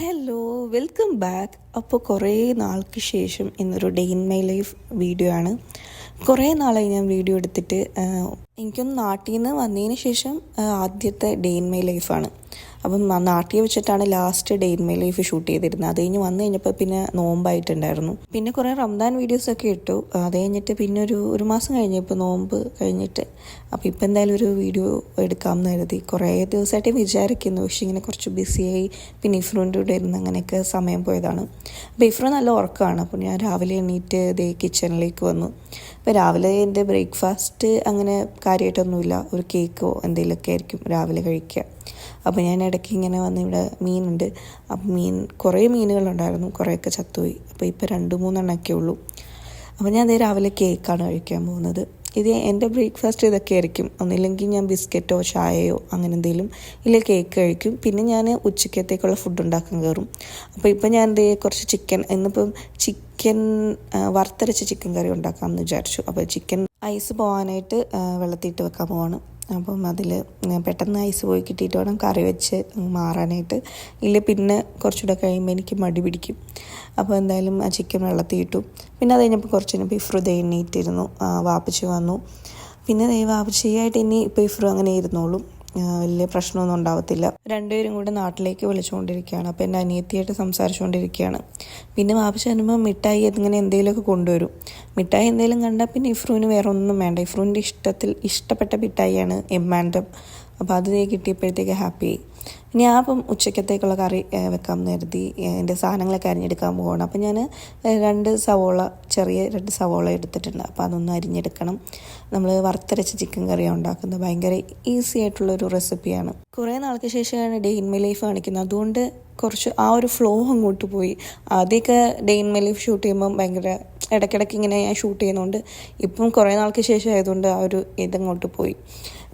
Hello welcome back അപ്പോൾ കുറേ നാൾക്ക് ശേഷം ഇന്നൊരു day in my life video ആണ്. കുറേ നാളായി ഞാൻ വീഡിയോ എടുത്തിട്ട് എനിക്കൊന്ന് നാട്ടിൽ നിന്ന് വന്നതിന് ശേഷം ആദ്യത്തെ ഡേ ഇൻ മൈ ലൈഫാണ് അപ്പം നാട്ടിൽ വെച്ചിട്ടാണ് last day in my life shoot ചെയ്തിരുന്നത്. അത് കഴിഞ്ഞ് വന്നു കഴിഞ്ഞപ്പോൾ പിന്നെ നോമ്പായിട്ടുണ്ടായിരുന്നു. പിന്നെ കുറേ റംദാൻ വീഡിയോസൊക്കെ ഇട്ടു. അത് കഴിഞ്ഞിട്ട് പിന്നെ ഒരു ഒരു മാസം കഴിഞ്ഞപ്പോൾ നോമ്പ് കഴിഞ്ഞിട്ട് അപ്പോൾ ഇപ്പോൾ എന്തായാലും ഒരു വീഡിയോ എടുക്കാമെന്ന് കരുതി. കുറേ ദിവസമായിട്ട് വിചാരിക്കുന്നു. പക്ഷേ ഇങ്ങനെ കുറച്ച് ബിസിയായി. പിന്നെ ഇഫ്രോന്റെ കൂടെ ഇരുന്ന് അങ്ങനെയൊക്കെ സമയം പോയതാണ്. അപ്പോൾ ഇഫ്രോ നല്ല ഉറക്കമാണ്. അപ്പോൾ ഞാൻ രാവിലെ എണീറ്റ് ദേ കിച്ചണിലേക്ക് വന്നു. അപ്പോൾ രാവിലെ എന്റെ ബ്രേക്ക്ഫാസ്റ്റ് അങ്ങനെ കാര്യമായിട്ടൊന്നുമില്ല. ഒരു കേക്കോ എന്തെങ്കിലുമൊക്കെ ആയിരിക്കും രാവിലെ കഴിക്കുക. അപ്പോൾ ഞാൻ ഇടയ്ക്ക് ഇങ്ങനെ വന്ന് ഇവിടെ മീനുണ്ട്. അപ്പം മീൻ കുറേ മീനുകളുണ്ടായിരുന്നു. കുറേയൊക്കെ ചത്തുപോയി. അപ്പോൾ ഇപ്പോൾ രണ്ട് മൂന്നെണ്ണമൊക്കെ ഉള്ളൂ. അപ്പോൾ ഞാൻ അതേ രാവിലെ കേക്കാണ് കഴിക്കാൻ പോകുന്നത്. ഇത് എന്റെ ബ്രേക്ക്ഫാസ്റ്റ് ഇതൊക്കെ ആയിരിക്കും. ഒന്നില്ലെങ്കിൽ ഞാൻ ബിസ്ക്കറ്റോ ചായയോ അങ്ങനെ എന്തെങ്കിലും ഇല്ല കേക്ക് കഴിക്കും. പിന്നെ ഞാൻ ഉച്ചക്കത്തേക്കുള്ള ഫുഡ് ഉണ്ടാക്കാൻ കയറും. അപ്പോൾ ഇപ്പം ഞാൻ ദേ കുറച്ച് ചിക്കൻ ഇന്നിപ്പം ചിക്കൻ വറുത്തരച്ച ചിക്കൻ കറി ഉണ്ടാക്കാമെന്ന് വിചാരിച്ചു. അപ്പോൾ ചിക്കൻ ഐസ് പോകാനായിട്ട് വെള്ളത്തിയിട്ട് വെക്കാൻ പോവാണ്. അപ്പം അതിൽ പെട്ടെന്ന് ഐസ് പോയി കിട്ടിയിട്ട് വേണം കറി വെച്ച് മാറാനായിട്ട്. ഇല്ല പിന്നെ കുറച്ചുകൂടെ കഴിയുമ്പോൾ എനിക്ക് മടി പിടിക്കും. അപ്പോൾ എന്തായാലും ആ ചിക്കൻ വെള്ളത്തിൽ ഇട്ടു. പിന്നെ അത് കഴിഞ്ഞപ്പോൾ കുറച്ച് കഴിഞ്ഞപ്പോൾ ഇഫ്രു എണ്ണീറ്റിരുന്നു. ആ, വന്നു. പിന്നെ ദേ വാപ്പച്ചിയായിട്ട് ഇനി ഇപ്പോൾ ഇഫ്രു അങ്ങനെ ഇരുന്നോളും. വലിയ പ്രശ്നമൊന്നും ഉണ്ടാവത്തില്ല. രണ്ടുപേരും കൂടെ നാട്ടിലേക്ക് വിളിച്ചുകൊണ്ടിരിക്കുകയാണ്. അപ്പോൾ എന്റെ അനിയത്തിയായിട്ട് സംസാരിച്ചുകൊണ്ടിരിക്കുകയാണ്. പിന്നെ വാപ്പ വരുമ്പോൾ മിഠായി അതിങ്ങനെ എന്തെങ്കിലുമൊക്കെ കൊണ്ടുവരും. മിഠായി എന്തെങ്കിലും കണ്ടാൽ പിന്നെ ഇഫ്രൂവിന് വേറെ ഒന്നും വേണ്ട. ഇഫ്രൂവിന്റെ ഇഷ്ടത്തിൽ ഇഷ്ടപ്പെട്ട മിഠായിയാണ് എം ആൻഡ് എം. അപ്പോൾ അത് കിട്ടിയപ്പോഴത്തേക്ക് ഹാപ്പി ആ അപ്പം ഉച്ചക്കത്തേക്കുള്ള കറി വെക്കാൻ ഏ, എന്റെ സാധനങ്ങളൊക്കെ അരിഞ്ഞെടുക്കാൻ പോകണം അപ്പം ഞാൻ രണ്ട് സവോള ചെറിയ രണ്ട് സവോള എടുത്തിട്ടുണ്ട്. അപ്പോൾ അതൊന്ന് അരിഞ്ഞെടുക്കണം. നമ്മൾ വറുത്തരച്ച ചിക്കൻ കറിയാണ് ഉണ്ടാക്കുന്നത്. ഭയങ്കര ഈസി ആയിട്ടുള്ളൊരു റെസിപ്പിയാണ്. കുറേ നാൾക്ക് ശേഷമാണ് ഡെയിൻ ഇൻ മൈ ലൈഫ് കാണിക്കുന്നത്. അതുകൊണ്ട് കുറച്ച് ആ ഒരു ഫ്ലോ അങ്ങോട്ട് പോയി. ആദ്യമൊക്കെ day in in my life shoot ചെയ്യുമ്പം ഭയങ്കര ഇടയ്ക്കിടയ്ക്ക് ഇങ്ങനെ ഞാൻ ഷൂട്ട് ചെയ്യുന്നതുകൊണ്ട് ഇപ്പം കുറേ നാൾക്ക് ശേഷം ആയതുകൊണ്ട് ആ ഒരു ഇതങ്ങോട്ട് പോയി.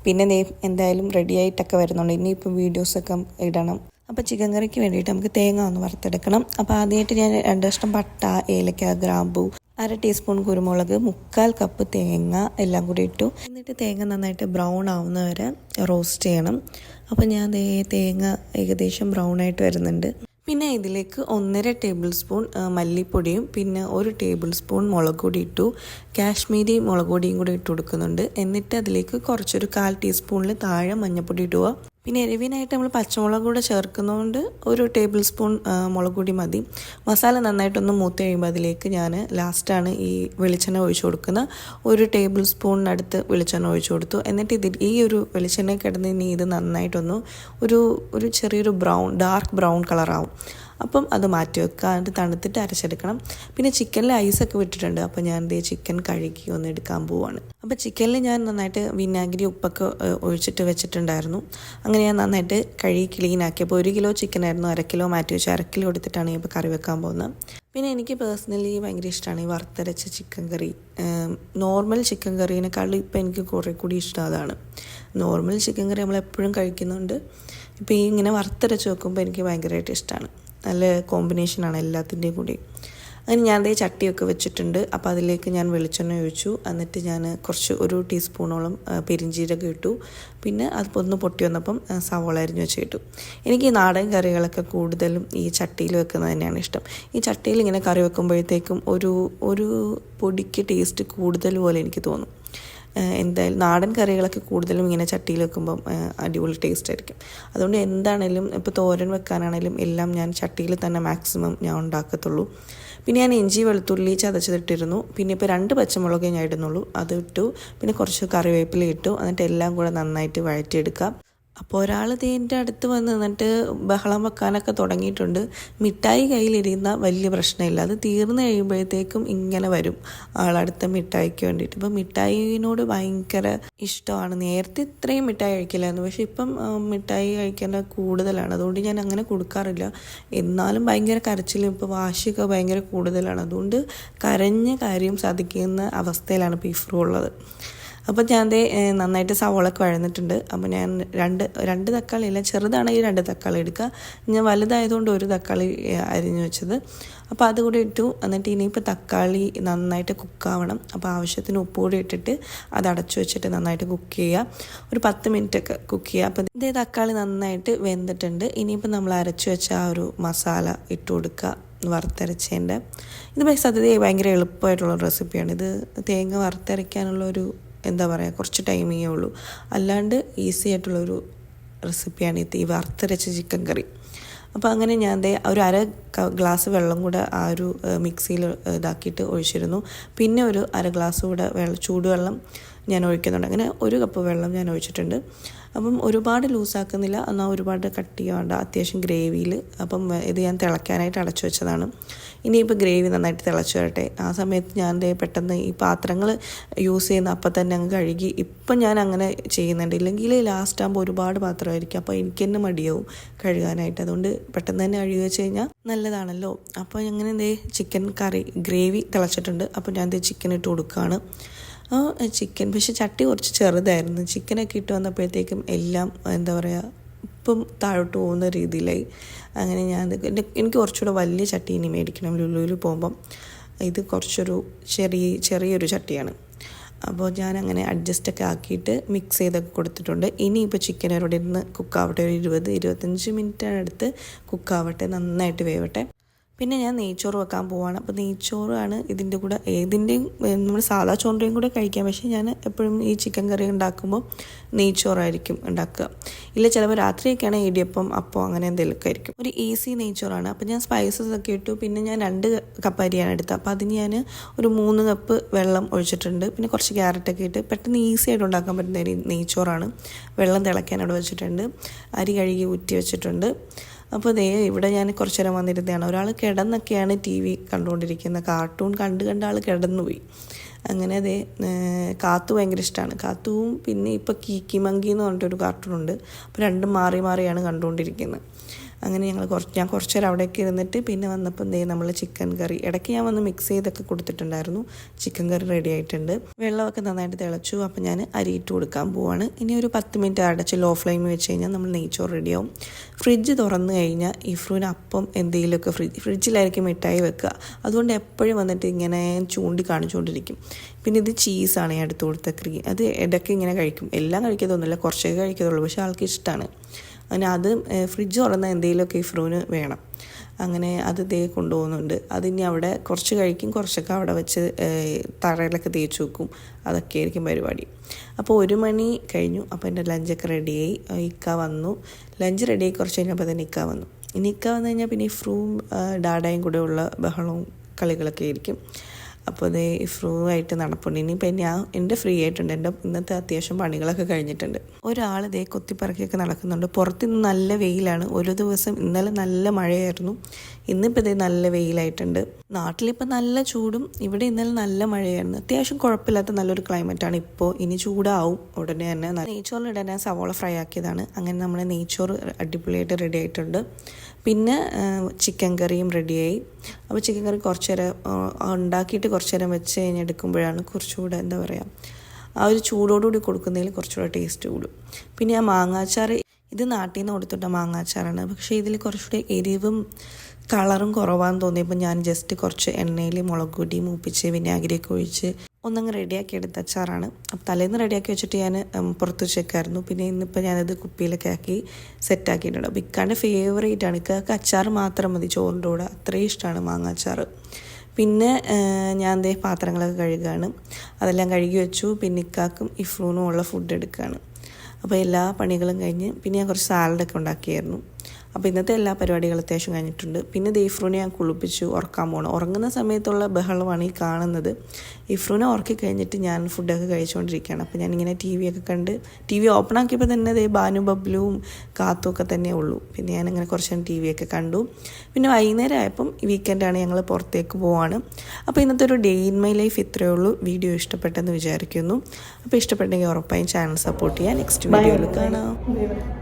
പിന്നെ നെയ് എന്തായാലും റെഡി ആയിട്ടൊക്കെ വരുന്നുണ്ട്. ഇനിയിപ്പം വീഡിയോസൊക്കെ ഇടണം. അപ്പോൾ ചിക്കൻ കറിക്ക് വേണ്ടിയിട്ട് നമുക്ക് തേങ്ങ ഒന്ന് വറുത്തെടുക്കണം. അപ്പോൾ ആദ്യമായിട്ട് ഞാൻ രണ്ട് കഷ്ണം പട്ട ഏലക്ക ഗ്രാമ്പു അര ടീസ്പൂൺ കുരുമുളക് മുക്കാൽ കപ്പ് തേങ്ങ എല്ലാം കൂടി ഇട്ടു. എന്നിട്ട് തേങ്ങ നന്നായിട്ട് ബ്രൗൺ ആവുന്ന വരെ റോസ്റ്റ് ചെയ്യണം. അപ്പോൾ ഞാൻ തേങ്ങ ഏകദേശം ബ്രൗൺ ആയിട്ട് വരുന്നുണ്ട്. പിന്നെ ഇതിലേക്ക് ഒന്നര ടേബിൾ സ്പൂൺ മല്ലിപ്പൊടിയും പിന്നെ ഒരു ടേബിൾ സ്പൂൺ മുളക് പൊടി ഇട്ടു. കാശ്മീരി മുളക് പൊടിയും കൂടി ഇട്ട് കൊടുക്കുന്നുണ്ട്. എന്നിട്ട് അതിലേക്ക് കുറച്ചൊരു കാൽ ടീസ്പൂണിൽ താഴെ മഞ്ഞൾപ്പൊടി ഇടുക. പിന്നെ എരിവിനായിട്ട് നമ്മൾ പച്ചമുളക് കൂടെ ചേർക്കുന്നതുകൊണ്ട് ഒരു ടേബിൾ സ്പൂൺ മുളക് പൊടി മതി. മസാല നന്നായിട്ടൊന്ന് മൂത്ത് കഴിയുമ്പോൾ അതിലേക്ക് ഞാൻ ലാസ്റ്റാണ് ഈ വെളിച്ചെണ്ണ ഒഴിച്ചു കൊടുക്കുന്ന ഒരു ടേബിൾ സ്പൂണിനടുത്ത് വെളിച്ചെണ്ണ ഒഴിച്ചു കൊടുത്തു. എന്നിട്ട് ഇതിൽ ഈ ഒരു വെളിച്ചെണ്ണ കിടന്ന് ഇനി ഇത് നന്നായിട്ടൊന്ന് ഒരു ഒരു ചെറിയൊരു ബ്രൗൺ ഡാർക്ക് ബ്രൗൺ കളറാവും. അപ്പം അത് മാറ്റി വെക്കുക. എന്നിട്ട് തണുത്തിട്ട് അരച്ചെടുക്കണം. പിന്നെ ചിക്കനിൽ ഐസൊക്കെ വിട്ടിട്ടുണ്ട്. അപ്പോൾ ഞാൻ ദേ ചിക്കൻ കഴുകി ഒന്ന് എടുക്കാൻ പോവാണ്. അപ്പോൾ ചിക്കനിൽ ഞാൻ നന്നായിട്ട് വിനാഗിരി ഉപ്പൊക്കെ ഒഴിച്ചിട്ട് വെച്ചിട്ടുണ്ടായിരുന്നു. അങ്ങനെ ഞാൻ നന്നായിട്ട് കഴുകി ക്ലീൻ ആക്കി അപ്പോൾ ഒരു കിലോ ചിക്കൻ ആയിരുന്നു. അര കിലോ മാറ്റി വെച്ച് അര കിലോ എടുത്തിട്ടാണ് ഇപ്പോൾ കറി വെക്കാൻ പോകുന്നത്. പിന്നെ എനിക്ക് പേഴ്സണലി ഭയങ്കര ഇഷ്ടമാണ് ഈ വറുത്തരച്ച ചിക്കൻ കറി. നോർമൽ ചിക്കൻ കറീനേക്കാളും ഇപ്പോൾ എനിക്ക് കുറേ കൂടി ഇഷ്ടം അതാണ്. നോർമൽ ചിക്കൻ കറി നമ്മൾ എപ്പോഴും കഴിക്കുന്നുണ്ട്. ഇപ്പോൾ ഈ ഇങ്ങനെ വറുത്തരച്ച് വെക്കുമ്പോൾ എനിക്ക് ഭയങ്കരമായിട്ട് ഇഷ്ടമാണ് നല്ല കോമ്പിനേഷനാണ് എല്ലാത്തിന്റെയും കൂടി. അങ്ങനെ ഞാൻ ദേ ചട്ടിയൊക്കെ വെച്ചിട്ടുണ്ട്. അപ്പോൾ അതിലേക്ക് ഞാൻ വെളിച്ചെണ്ണ ഒഴിച്ചു. എന്നിട്ട് ഞാൻ കുറച്ച് ഒരു ടീസ്പൂണോളം ആ, പെരിഞ്ജീരകം ഇട്ടു. പിന്നെ അത് ഒന്ന് പൊട്ടി വന്നപ്പം സവോള അരിഞ്ഞ് വെച്ച് ഇട്ടു. എനിക്ക് ഈ നാടൻ കറികളൊക്കെ കൂടുതലും ഈ ചട്ടിയിൽ വെക്കുന്നത് തന്നെയാണ് ഇഷ്ടം. ഈ ചട്ടിയിൽ ഇങ്ങനെ കറി വെക്കുമ്പോഴത്തേക്കും ഒരു ഒരു പൊടിക്ക് ടേസ്റ്റ് കൂടുതൽ പോലെ എനിക്ക് തോന്നും. എന്തായാലും നാടൻ കറികളൊക്കെ കൂടുതലും ഇങ്ങനെ ചട്ടിയിൽ വെക്കുമ്പം അടിപൊളി ടേസ്റ്റ് ആയിരിക്കും. അതുകൊണ്ട് എന്താണേലും ഇപ്പോൾ തോരൻ വെക്കാനാണേലും എല്ലാം ഞാൻ ചട്ടിയിൽ തന്നെ മാക്സിമം ഞാൻ ഉണ്ടാക്കത്തുള്ളൂ. പിന്നെ ഞാൻ ഇഞ്ചി വെളുത്തുള്ളി ചതച്ചതിട്ടിരുന്നു. പിന്നെ ഇപ്പോൾ രണ്ട് പച്ചമുളകേ ഞാൻ ഇടുന്നുള്ളൂ. അത് ഇട്ടു. പിന്നെ കുറച്ച് കറിവേപ്പില ഇട്ടു. എന്നിട്ട് എല്ലാം കൂടെ നന്നായിട്ട് വഴറ്റിയെടുക്കാം. അപ്പോൾ ഒരാൾ തേന്റെ അടുത്ത് വന്ന് നിന്നിട്ട് ബഹളം വെക്കാനൊക്കെ തുടങ്ങിയിട്ടുണ്ട്. മിഠായി കയ്യിലിരുന്ന വലിയ പ്രശ്നമില്ല. അത് തീർന്നു കഴിയുമ്പോഴത്തേക്കും ഇങ്ങനെ വരും ആളടുത്ത മിഠായിക്ക് വേണ്ടിയിട്ട്. ഇപ്പം മിഠായിനോട് ഭയങ്കര ഇഷ്ടമാണ്. നേരത്തെ ഇത്രയും മിഠായി കഴിക്കില്ലായിരുന്നു. പക്ഷെ ഇപ്പം മിഠായി കഴിക്കേണ്ട കൂടുതലാണ്. അതുകൊണ്ട് ഞാൻ അങ്ങനെ കൊടുക്കാറില്ല. എന്നാലും ഭയങ്കര കരച്ചിലും ഇപ്പോൾ വാശിയൊക്കെ ഭയങ്കര കൂടുതലാണ്. അതുകൊണ്ട് കരഞ്ഞ കാര്യം സാധിക്കുന്ന അവസ്ഥയിലാണ് ഇപ്പോൾ ഇഫ്രു ഉള്ളത്. അപ്പോൾ ഞാൻ അതേ നന്നായിട്ട് സവോളൊക്കെ വഴന്നിട്ടുണ്ട്. അപ്പോൾ ഞാൻ രണ്ട് രണ്ട് തക്കാളി അല്ല ചെറുതാണെങ്കിൽ രണ്ട് തക്കാളി എടുക്കുക. ഞാൻ വലുതായതുകൊണ്ട് ഒരു തക്കാളി അരിഞ്ഞു വെച്ചത്. അപ്പോൾ അതുകൂടി ഇട്ടു. എന്നിട്ട് ഇനിയിപ്പോൾ തക്കാളി നന്നായിട്ട് കുക്കാവണം അപ്പോൾ ആവശ്യത്തിന് ഉപ്പ് കൂടി ഇട്ടിട്ട് അത് അടച്ചു വെച്ചിട്ട് നന്നായിട്ട് കുക്ക് ചെയ്യുക. ഒരു പത്ത് മിനിറ്റ് ഒക്കെ കുക്ക് ചെയ്യുക. അപ്പോൾ ഇതേ തക്കാളി നന്നായിട്ട് വെന്തിട്ടുണ്ട്. ഇനിയിപ്പോൾ നമ്മൾ അരച്ചു വെച്ച ആ ഒരു മസാല ഇട്ട് കൊടുക്കുക വറുത്തരച്ചതിന്റെ ഇത് സത്യത്തിൽ ഭയങ്കര എളുപ്പമായിട്ടുള്ള റെസിപ്പിയാണ് ഇത് തേങ്ങ വറുത്തരയ്ക്കാനുള്ള ഒരു എന്താ പറയുക കുറച്ച് ടൈമിങ്ങേ ഉള്ളൂ. അല്ലാണ്ട് ഈസി ആയിട്ടുള്ളൊരു റെസിപ്പിയാണ് ഈ വറുത്തരച്ച ചിക്കൻ കറി അപ്പോൾ അങ്ങനെ ഞാൻ ദേ ഒരു അര ഗ്ലാസ് വെള്ളം കൂടെ ആ ഒരു മിക്സിയിൽ ഇതാക്കിയിട്ട് ഒഴിച്ചിരുന്നു. പിന്നെ ഒരു അര ഗ്ലാസ് കൂടെ വെള്ളം ചൂടുവെള്ളം ഞാൻ ഒഴിക്കുന്നുണ്ട്. അങ്ങനെ ഒരു കപ്പ് വെള്ളം ഞാൻ ഒഴിച്ചിട്ടുണ്ട്. അപ്പം ഒരുപാട് ലൂസാക്കുന്നില്ല. എന്നാൽ ഒരുപാട് കട്ട് ചെയ്യാണ്ട് അത്യാവശ്യം ഗ്രേവിയിൽ അപ്പം ഇത് ഞാൻ തിളയ്ക്കാനായിട്ട് അടച്ചു വെച്ചതാണ്. ഇനിയിപ്പോൾ ഗ്രേവി നന്നായിട്ട് തിളച്ചു വരട്ടെ. ആ സമയത്ത് ഞാൻ പെട്ടെന്ന് ഈ പാത്രങ്ങൾ യൂസ് ചെയ്യുന്ന അപ്പം തന്നെ അങ്ങ് കഴുകി ഇപ്പം ഞാൻ അങ്ങനെ ചെയ്യുന്നുണ്ട്. ഇല്ലെങ്കിൽ ലാസ്റ്റ് ആകുമ്പോൾ ഒരുപാട് പാത്രമായിരിക്കും. അപ്പോൾ എനിക്ക് തന്നെ മടിയാവും കഴുകാനായിട്ട്. അതുകൊണ്ട് പെട്ടെന്ന് തന്നെ കഴുകി വെച്ച് കഴിഞ്ഞാൽ നല്ലതാണല്ലോ. അപ്പോൾ അങ്ങനെ ദേ ചിക്കൻ കറി ഗ്രേവി തിളച്ചിട്ടുണ്ട്. അപ്പോൾ ഞാൻ എന്തേ ചിക്കൻ ഇട്ട് കൊടുക്കുകയാണ്. ആ ചിക്കൻ പക്ഷെ ചട്ടി കുറച്ച് ചെറുതായിരുന്നു. ചിക്കനൊക്കെ ഇട്ട് വന്നപ്പോഴത്തേക്കും എല്ലാം എന്താ പറയുക ഇപ്പം താഴോട്ട് പോകുന്ന രീതിയിലായി. അങ്ങനെ ഞാൻ എനിക്ക് കുറച്ചുകൂടെ വലിയ ചട്ടി ഇനി മേടിക്കണം ലുലുവിൽ പോകുമ്പം. ഇത് കുറച്ചൊരു ചെറിയ ചെറിയൊരു ചട്ടിയാണ്. അപ്പോൾ ഞാൻ അങ്ങനെ അഡ്ജസ്റ്റൊക്കെ ആക്കിയിട്ട് മിക്സ് ചെയ്തൊക്കെ കൊടുത്തിട്ടുണ്ട്. ഇനിയിപ്പോൾ ചിക്കൻ അവിടെ ഇരുന്ന് കുക്കാവട്ടെ ഒരു ഇരുപത് ഇരുപത്തഞ്ച് മിനിറ്റ് അടുത്ത് കുക്കാവട്ടെ നന്നായിട്ട് വേവട്ടെ. പിന്നെ ഞാൻ നെയ്ച്ചോറ് വെക്കാൻ പോവാണ്. അപ്പോൾ നെയ്ച്ചോറാണ് ഇതിന്റെ കൂടെ ഏതിന്റെയും നമ്മൾ സാധാ ചോറിന്റെയും കൂടെ കഴിക്കാം. പക്ഷേ ഞാൻ എപ്പോഴും ഈ ചിക്കൻ കറി ഉണ്ടാക്കുമ്പോൾ നെയ്ച്ചോറായിരിക്കും ഉണ്ടാക്കുക. ഇല്ല ചിലപ്പോൾ രാത്രിയൊക്കെയാണ് ഇടിയപ്പം അപ്പോൾ അങ്ങനെ എന്തെങ്കിലുമൊക്കെ ആയിരിക്കും. ഒരു ഈസി നെയ്ച്ചോറാണ്. അപ്പോൾ ഞാൻ സ്പൈസസ് ഒക്കെ ഇട്ടു. പിന്നെ ഞാൻ രണ്ട് കപ്പ് അരിയാണ് എടുത്തത്. അപ്പോൾ അതിന് ഞാൻ ഒരു മൂന്ന് കപ്പ് വെള്ളം ഒഴിച്ചിട്ടുണ്ട്. പിന്നെ കുറച്ച് ക്യാരറ്റൊക്കെ ഇട്ട് പെട്ടെന്ന് ഈസി ആയിട്ട് ഉണ്ടാക്കാൻ പറ്റുന്ന നെയ്ച്ചോറാണ്. വെള്ളം തിളയ്ക്കാൻ അവിടെ വെച്ചിട്ടുണ്ട്. അരി കഴുകി ഊറ്റി വെച്ചിട്ടുണ്ട്. അപ്പോൾ ദേ ഇവിടെ ഞാൻ കുറച്ച് നേരം വന്നിരുന്നതാണ്. ഒരാൾ കിടന്നൊക്കെയാണ് ടി വി കണ്ടുകൊണ്ടിരിക്കുന്നത് കാർട്ടൂൺ കണ്ട് കണ്ട ആൾ കിടന്നുപോയി. അങ്ങനെ അതേ കാത്തു ഭയങ്കര ഇഷ്ടമാണ് കാത്തുവും പിന്നെ ഇപ്പോൾ കീക്കി മങ്കി എന്ന് പറഞ്ഞിട്ടൊരു കാർട്ടൂണുണ്ട് അപ്പോൾ രണ്ടും മാറി മാറിയാണ് കണ്ടുകൊണ്ടിരിക്കുന്നത് അങ്ങനെ ഞങ്ങൾ കുറച്ച് ഞാൻ കുറച്ച് നേരം അവിടേക്ക് ഇരുന്നിട്ട് പിന്നെ വന്നപ്പോൾ എന്തേ നമ്മൾ ചിക്കൻ കറി. ഇടയ്ക്ക് ഞാൻ വന്ന് മിക്സ് ചെയ്തൊക്കെ കൊടുത്തിട്ടുണ്ടായിരുന്നു. ചിക്കൻ കറി റെഡി ആയിട്ടുണ്ട്. വെള്ളമൊക്കെ നന്നായിട്ട് തിളച്ചു. അപ്പോൾ ഞാൻ അരി ഇട്ട് കൊടുക്കാൻ പോവാണ്. ഇനി ഒരു പത്ത് മിനിറ്റ് അടച്ച് ലോ ഫ്ലെയിമിൽ വെച്ച് കഴിഞ്ഞാൽ നമ്മൾ നെയ്ച്ചോറ് റെഡിയാവും ഫ്രിഡ്ജ് തുറന്നു കഴിഞ്ഞാൽ ഇഫ്രൂന് അപ്പം എന്തെങ്കിലുമൊക്കെ ഫ്രിഡ്ജ് ഫ്രിഡ്ജിലായിരിക്കും മിഠായി വെക്കുക. അതുകൊണ്ട് എപ്പോഴും വന്നിട്ട് ഇങ്ങനെ ചൂണ്ടി കാണിച്ചുകൊണ്ടിരിക്കും. പിന്നെ ഇത് ചീസാണ് ഞാൻ എടുത്ത് കൊടുത്ത ക്രീം അത് ഇടയ്ക്ക് ഇങ്ങനെ കഴിക്കും. എല്ലാം കഴിക്കത്തൊന്നുമില്ല. കുറച്ചൊക്കെ കഴിക്കത്തുള്ളൂ. പക്ഷേ ആൾക്ക് ഇഷ്ടമാണ് അങ്ങനെ അത് ഫ്രിഡ്ജ് തുറന്ന എന്തെങ്കിലുമൊക്കെ ഇഫ്രൂവിന് വേണം. അങ്ങനെ അത് ദേ കൊണ്ടുപോകുന്നുണ്ട്. അതിനി അവിടെ കുറച്ച് കഴിക്കും കുറച്ചൊക്കെ അവിടെ വെച്ച് തറയിലൊക്കെ തേച്ച് വെക്കും. അതൊക്കെ ആയിരിക്കും പരിപാടി. അപ്പോൾ ഒരു മണി കഴിഞ്ഞു. അപ്പോൾ എന്റെ ലഞ്ചൊക്കെ റെഡിയായി. ഇക്ക വന്നു. ലഞ്ച് റെഡിയായി കുറച്ച് കഴിഞ്ഞപ്പോൾ തന്നെ ഇക്ക വന്നു. ഇനി ഇക്ക വന്നു കഴിഞ്ഞാൽ പിന്നെ ഇഫ്രൂവും ഡാഡയും കൂടെ ഉള്ള ബഹളവും കളികളൊക്കെ ആയിരിക്കും. അപ്പോൾ ഇത് ഫ്രൂ ആയിട്ട് നടപ്പുണ്ട്. ഇനിയിപ്പോൾ ഞാൻ എന്റെ ഫ്രീ ആയിട്ടുണ്ട്. എന്റെ ഇന്നത്തെ അത്യാവശ്യം പണികളൊക്കെ കഴിഞ്ഞിട്ടുണ്ട്. ഒരാൾ ഇതേ കൊത്തിപ്പറക്കിയൊക്കെ നടക്കുന്നുണ്ട്. പുറത്ത് ഇന്ന് നല്ല വെയിലാണ്. ഒരു ദിവസം ഇന്നലെ നല്ല മഴയായിരുന്നു. ഇന്നിപ്പോൾ ഇതേ നല്ല വെയിലായിട്ടുണ്ട്. നാട്ടിലിപ്പോൾ നല്ല ചൂടും. ഇവിടെ ഇന്നലെ നല്ല മഴയായിരുന്നു. അത്യാവശ്യം കുഴപ്പമില്ലാത്ത നല്ലൊരു ക്ലൈമറ്റാണ് ഇപ്പോൾ ഇനി ചൂടാവും. ഉടനെ തന്നെ നെയ്ച്ചോറിനിടാൻ ഞാൻ സവോള ഫ്രൈ ആക്കിയതാണ്. അങ്ങനെ നമ്മുടെ നെയ്ച്ചോറ് അടിപൊളിയായിട്ട് റെഡി ആയിട്ടുണ്ട്. പിന്നെ ചിക്കൻ കറിയും റെഡിയായി. അപ്പോൾ ചിക്കൻ കറി കുറച്ച് നേരം ഉണ്ടാക്കിയിട്ട് കുറച്ച് നേരം വെച്ച് കഴിഞ്ഞെടുക്കുമ്പോഴാണ് കുറച്ചുകൂടെ എന്താ പറയുക ആ ഒരു ചൂടോടുകൂടി കൊടുക്കുന്നതിൽ കുറച്ചുകൂടെ ടേസ്റ്റ് കൂടും. പിന്നെ ആ മാങ്ങാച്ചാറ് ഇത് നാട്ടിൽ നിന്ന് കൊടുത്തിട്ട മാങ്ങാച്ചാറാണ്. പക്ഷേ ഇതിൽ കുറച്ചുകൂടെ എരിവും കളറും കുറവാന്ന് തോന്നിയപ്പോൾ ഞാൻ ജസ്റ്റ് കുറച്ച് എണ്ണയിൽ മുളക് പൊടി മൂപ്പിച്ച് വിനാഗിരിയൊക്കെ ഒഴിച്ച് ഒന്നങ്ങ് റെഡിയാക്കി എടുത്ത അച്ചാറാണ്. അപ്പം തലേന്ന് റെഡിയാക്കി വെച്ചിട്ട് ഞാൻ പുറത്ത് വെച്ചേക്കായിരുന്നു. പിന്നെ ഇന്നിപ്പോൾ ഞാനത് കുപ്പിയിലൊക്കെ ആക്കി സെറ്റാക്കിയിട്ടുണ്ട് അപ്പോൾ ഇക്കാന്റെ ഫേവറേറ്റ് ആണ്. ഇക്കാക്ക് അച്ചാർ മാത്രം മതി. ചോറിന്റെ കൂടെ അത്രയും ഇഷ്ടമാണ് മാങ്ങ അച്ചാർ പിന്നെ ഞാൻ ദേ പാത്രങ്ങളൊക്കെ കഴുകുകയാണ് അതെല്ലാം കഴുകി വെച്ചു. പിന്നെ ഇക്കാക്കും ഇഫ്രൂനും ഉള്ള ഫുഡ് എടുക്കുകയാണ് അപ്പോൾ എല്ലാ പണികളും കഴിഞ്ഞ് പിന്നെ ഞാൻ കുറച്ച് സാലഡൊക്കെ ഉണ്ടാക്കിയായിരുന്നു. അപ്പോൾ ഇന്നത്തെ എല്ലാ പരിപാടികളും അത്യാവശ്യം കഴിഞ്ഞിട്ടുണ്ട്. പിന്നെ ദേ ഇഫ്രൂനെ ഞാൻ കുളിപ്പിച്ചു ഉറക്കാൻ പോകണം ഉറങ്ങുന്ന സമയത്തുള്ള ബഹളമാണ് ഈ കാണുന്നത്. ഇഫ്രൂനെ ഉറക്കി കഴിഞ്ഞിട്ട് ഞാൻ ഫുഡൊക്കെ കഴിച്ചുകൊണ്ടിരിക്കുകയാണ് അപ്പോൾ ഞാനിങ്ങനെ ടി വി ഒക്കെ കണ്ട് ടി വി ഓപ്പൺ ആക്കിയപ്പോൾ തന്നെ ദേ ബാനു ബബ്ലുവും കാത്തും ഒക്കെ തന്നെ ഉള്ളൂ. പിന്നെ ഞാനിങ്ങനെ കുറച്ച് നേരം ടി വി ഒക്കെ കണ്ടു. പിന്നെ വൈകുന്നേരം ആയപ്പം വീക്കെൻഡാണ് ഞങ്ങൾ പുറത്തേക്ക് പോവാണ്. അപ്പോൾ ഇന്നത്തെ ഒരു ഡേ ഇൻ മൈ ലൈഫ് ഇത്രയേ ഉള്ളൂ. വീഡിയോ ഇഷ്ടപ്പെട്ടെന്ന് വിചാരിക്കുന്നു. അപ്പോൾ ഇഷ്ടപ്പെട്ടെങ്കിൽ ഉറപ്പായും ചാനൽ സപ്പോർട്ട് ചെയ്യാം നെക്സ്റ്റ് വീഡിയോയിൽ കാണാം.